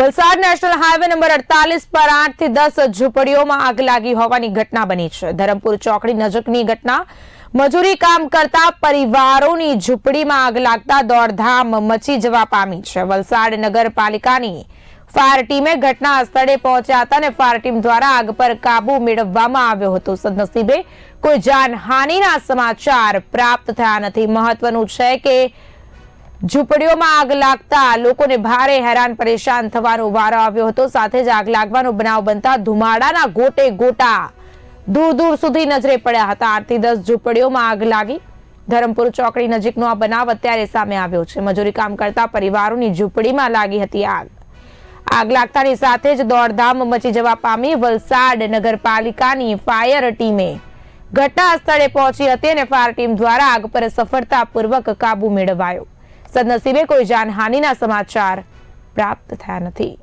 Valsad national highway number અડતાલીસ પર આઠથી દસ ઝૂંપડીઓમાં આગ લાગી હોવાની ઘટના બની છે. ધરમપુર ચોકડી નજીકની ઘટના. મજૂરી કામ કરતા પરિવારોની ઝૂંપડીમાં આગ લાગતા દોડધામ મચી જવા પામી છે. વલસાડ નગરપાલિકાની ફાયર ટીમે ઘટના સ્થળે પહોંચ્યા હતા અને ફાયર ટીમ દ્વારા આગ પર કાબુ મેળવવામાં આવ્યો હતો. સદનસીબે કોઈ જાનહાનિના સમાચાર પ્રાપ્ત થયા નથી. મહત્વનું છે કે ઝૂંપડીઓમાં આગ લાગતા લોકોને ભારે હેરાન પરેશાન થવાનો વારો આવ્યો હતો. સાથે જ આગ લાગવાનો બનાવ બનતા ધુમાડાના ગોટે ગોટા દૂર દૂર સુધી નજરે પડ્યા હતા. આઠથી દસ ઝૂંપડીઓમાં આગ લાગી. ધરમપુર ચોકડી નજીકનો આ બનાવ અત્યારે સામે આવ્યો છે. મજૂરી કામ કરતા પરિવારોની ઝૂંપડીમાં લાગી હતી આગ. આગ લાગતાની સાથે જ દોડધામ મચી જવા પામી વલસાડ નગરપાલિકાની ફાયર ટીમે ઘટના સ્થળે પહોંચી હતી અને ફાયર ટીમ દ્વારા આગ પર સફળતાપૂર્વક કાબુ મેળવાયો. સદનસીબે કોઈ જાનહાનિના સમાચાર પ્રાપ્ત થયા નથી.